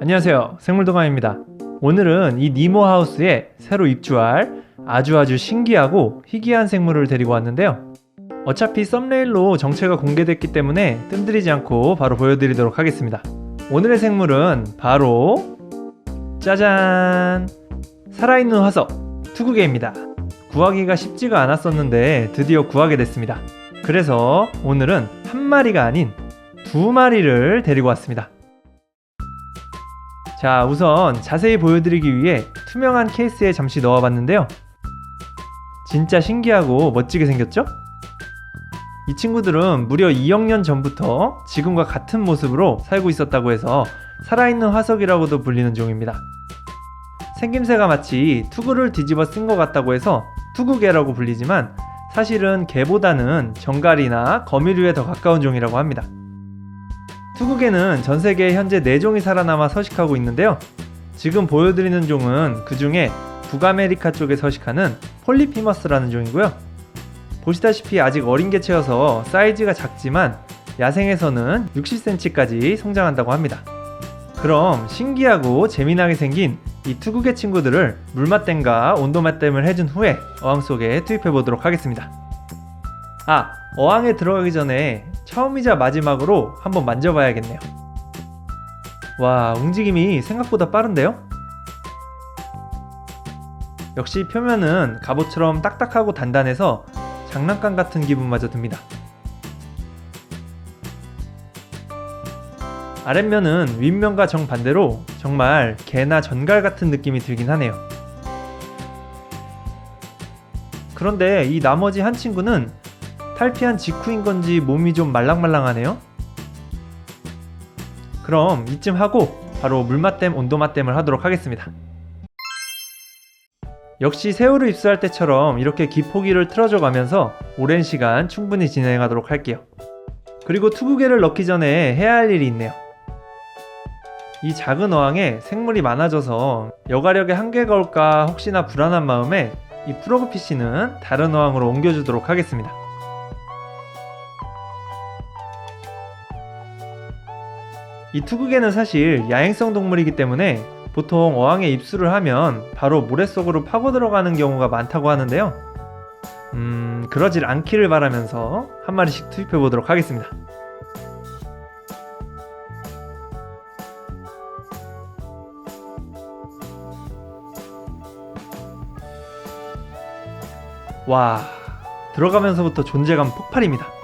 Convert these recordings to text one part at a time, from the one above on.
안녕하세요. 생물도감입니다. 오늘은 이 니모 하우스에 새로 입주할 아주 아주 신기하고 희귀한 생물을 데리고 왔는데요. 어차피 썸네일로 정체가 공개됐기 때문에 뜸들이지 않고 바로 보여드리도록 하겠습니다. 오늘의 생물은 바로 짜잔! 살아있는 화석 투구개입니다. 구하기가 쉽지가 않았었는데 드디어 구하게 됐습니다. 그래서 오늘은 한 마리가 아닌 두 마리를 데리고 왔습니다. 자, 우선 자세히 보여드리기 위해 투명한 케이스에 잠시 넣어봤는데요. 진짜 신기하고 멋지게 생겼죠? 이 친구들은 무려 2억 년 전부터 지금과 같은 모습으로 살고 있었다고 해서 살아있는 화석이라고도 불리는 종입니다. 생김새가 마치 투구를 뒤집어 쓴 것 같다고 해서 투구개라고 불리지만 사실은 개보다는 정갈이나 거미류에 더 가까운 종이라고 합니다. 투구개는 전 세계에 현재 4종이 살아남아 서식하고 있는데요. 지금 보여드리는 종은 그 중에 북아메리카 쪽에 서식하는 폴리피머스라는 종이고요. 보시다시피 아직 어린 개체여서 사이즈가 작지만 야생에서는 60cm까지 성장한다고 합니다. 그럼 신기하고 재미나게 생긴 이 투구개 친구들을 물맛댐과 온도맛댐을 해준 후에 어항 속에 투입해 보도록 하겠습니다. 아, 어항에 들어가기 전에 처음이자 마지막으로 한번 만져봐야겠네요. 와, 움직임이 생각보다 빠른데요? 역시 표면은 갑옷처럼 딱딱하고 단단해서 장난감 같은 기분마저 듭니다. 아랫면은 윗면과 정반대로 정말 개나 전갈 같은 느낌이 들긴 하네요. 그런데 이 나머지 한 친구는 탈피한 직후인 건지 몸이 좀 말랑말랑하네요. 그럼 이쯤 하고 바로 물맛댐 온도맛댐을 하도록 하겠습니다. 역시 새우를 입수할 때처럼 이렇게 기포기를 틀어줘 가면서 오랜 시간 충분히 진행하도록 할게요. 그리고 투구개를 넣기 전에 해야 할 일이 있네요. 이 작은 어항에 생물이 많아져서 여가력에 한계가 올까 혹시나 불안한 마음에 이 프로그피쉬는 다른 어항으로 옮겨주도록 하겠습니다. 이 투구개는 사실 야행성 동물이기 때문에 보통 어항에 입수를 하면 바로 모래 속으로 파고 들어가는 경우가 많다고 하는데요. 음, 그러질 않기를 바라면서 한 마리씩 투입해 보도록 하겠습니다. 와, 들어가면서부터 존재감 폭발입니다.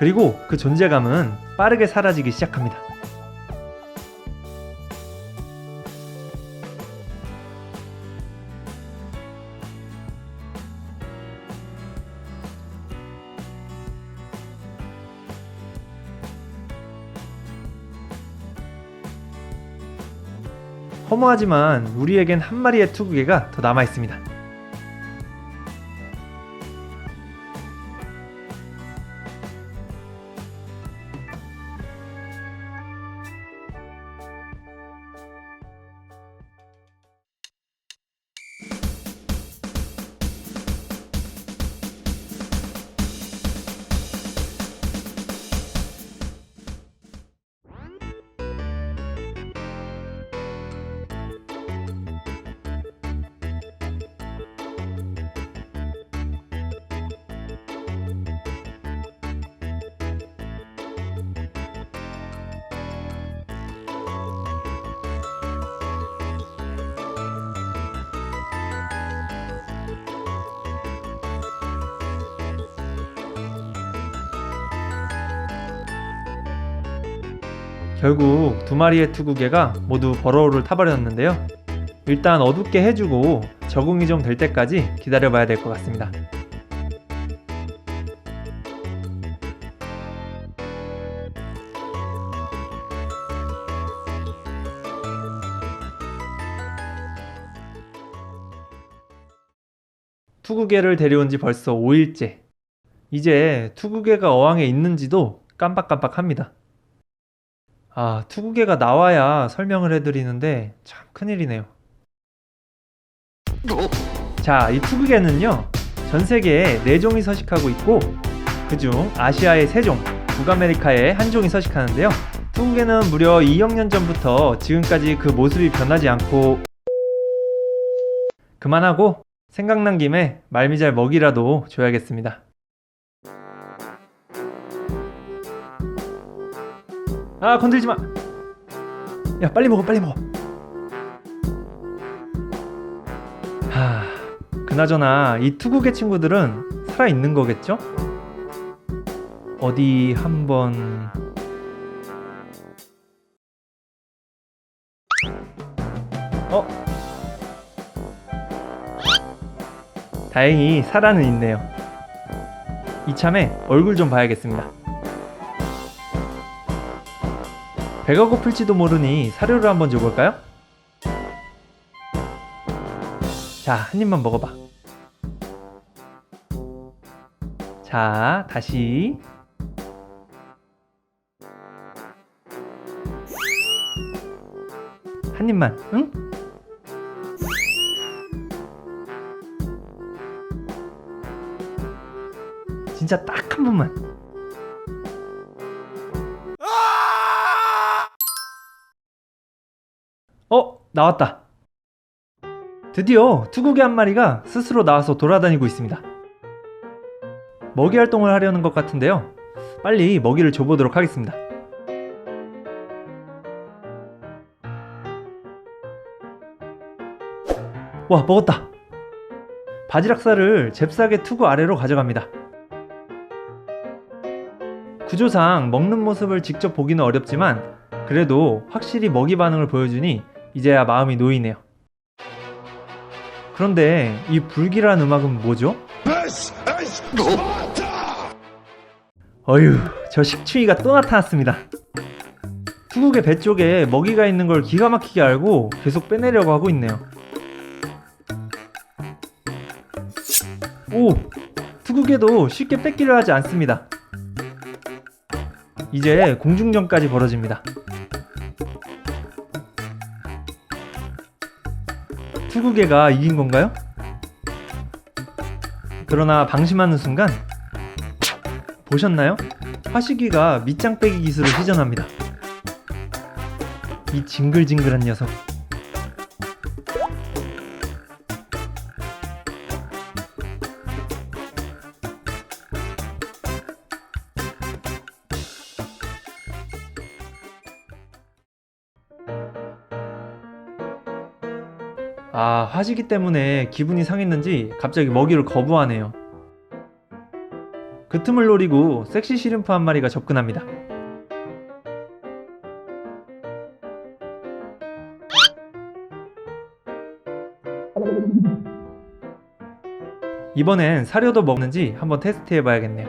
그리고 그 존재감은 빠르게 사라지기 시작합니다. 허무하지만 우리에겐 한 마리의 투구개가 더 남아 있습니다. 결국 두 마리의 투구개가 모두 버러우를 타버렸는데요. 일단 어둡게 해주고 적응이 좀 될 때까지 기다려봐야 될 것 같습니다. 투구개를 데려온 지 벌써 5일째. 이제 투구개가 어항에 있는지도 깜빡깜빡합니다. 아, 투구개가 나와야 설명을 해드리는데 참 큰일이네요. 자, 이 투구개는요, 전 세계에 4종이 서식하고 있고, 그중 아시아의 3종, 북아메리카에 한 종이 서식하는데요. 투국에는 무려 2억 년 전부터 지금까지 그 모습이 변하지 않고 그만하고 생각난 김에 말미잘 먹이라도 줘야겠습니다. 아 건들지 마. 야 빨리 먹어 빨리 먹어. 하 그나저나 이 투국의 친구들은 살아 있는 거겠죠? 어디 한번 어? 다행히 살아는 있네요. 이참에 얼굴 좀 봐야겠습니다. 배가 고플지도 모르니 사료를 한번 줘볼까요? 자, 한 입만 먹어봐. 자, 다시. 한 입만, 응? 진짜 딱 한 번만. 나왔다. 드디어 투구개 한 마리가 스스로 나와서 돌아다니고 있습니다. 먹이 활동을 하려는 것 같은데요. 빨리 먹이를 줘보도록 하겠습니다. 와, 먹었다. 바지락살을 잽싸게 투구 아래로 가져갑니다. 구조상 먹는 모습을 직접 보기는 어렵지만 그래도 확실히 먹이 반응을 보여주니 이제야 마음이 놓이네요. 그런데 이 불길한 음악은 뭐죠? 어휴, 저 식충이가 또 나타났습니다. 투국의 배 쪽에 먹이가 있는 걸 기가 막히게 알고 계속 빼내려고 하고 있네요. 오! 투국에도 쉽게 뺏기려 하지 않습니다. 이제 공중전까지 벌어집니다. 투구개가 이긴 건가요? 그러나 방심하는 순간 보셨나요? 화시기가 밑장 빼기 기술을 시전합니다. 이 징글징글한 녀석. 아, 화시기 때문에 기분이 상했는지 갑자기 먹이를 거부하네요. 그 틈을 노리고 섹시 시림프 한 마리가 접근합니다. 이번엔 사료도 먹는지 한번 테스트 해 봐야겠네요.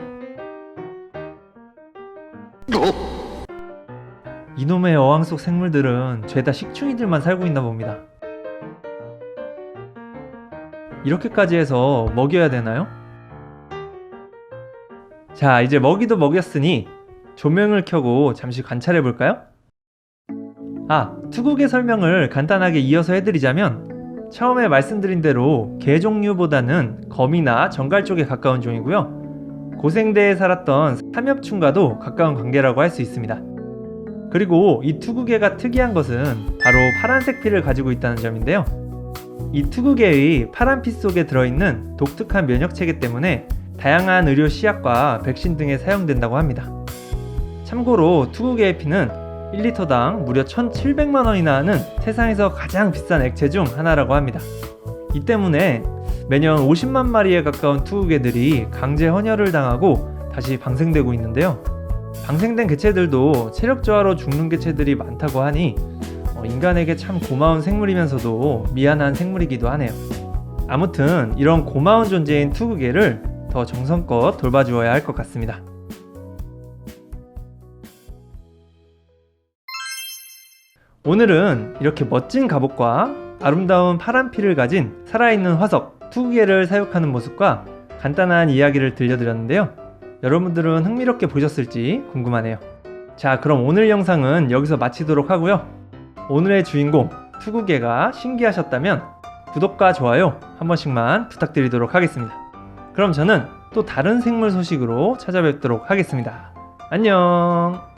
이놈의 어항 속 생물들은 죄다 식충이들만 살고 있나 봅니다. 이렇게까지 해서 먹여야 되나요? 자, 이제 먹이도 먹였으니 조명을 켜고 잠시 관찰해 볼까요? 아, 투국의 설명을 간단하게 이어서 해드리자면 처음에 말씀드린 대로 개 종류보다는 거미나 정갈 쪽에 가까운 종이고요. 고생대에 살았던 삼엽충과도 가까운 관계라고 할 수 있습니다. 그리고 이 투구개가 특이한 것은 바로 파란색 피를 가지고 있다는 점인데요. 이 투구개의 파란 피 속에 들어있는 독특한 면역 체계 때문에 다양한 의료 시약과 백신 등에 사용된다고 합니다. 참고로 투구개의 피는 1리터당 무려 1,700만 원이나 하는 세상에서 가장 비싼 액체 중 하나라고 합니다. 이 때문에 매년 50만 마리에 가까운 투구개들이 강제 헌혈을 당하고 다시 방생되고 있는데요. 방생된 개체들도 체력 저하로 죽는 개체들이 많다고 하니 어, 인간에게 참 고마운 생물이면서도 미안한 생물이기도 하네요. 아무튼 이런 고마운 존재인 투구개를 더 정성껏 돌봐주어야 할 것 같습니다. 오늘은 이렇게 멋진 갑옷과 아름다운 파란 피를 가진 살아있는 화석 투구개를 사육하는 모습과 간단한 이야기를 들려드렸는데요. 여러분들은 흥미롭게 보셨을지 궁금하네요. 자, 그럼 오늘 영상은 여기서 마치도록 하고요. 오늘의 주인공 투구개가 신기하셨다면 구독과 좋아요 한 번씩만 부탁드리도록 하겠습니다. 그럼 저는 또 다른 생물 소식으로 찾아뵙도록 하겠습니다. 안녕!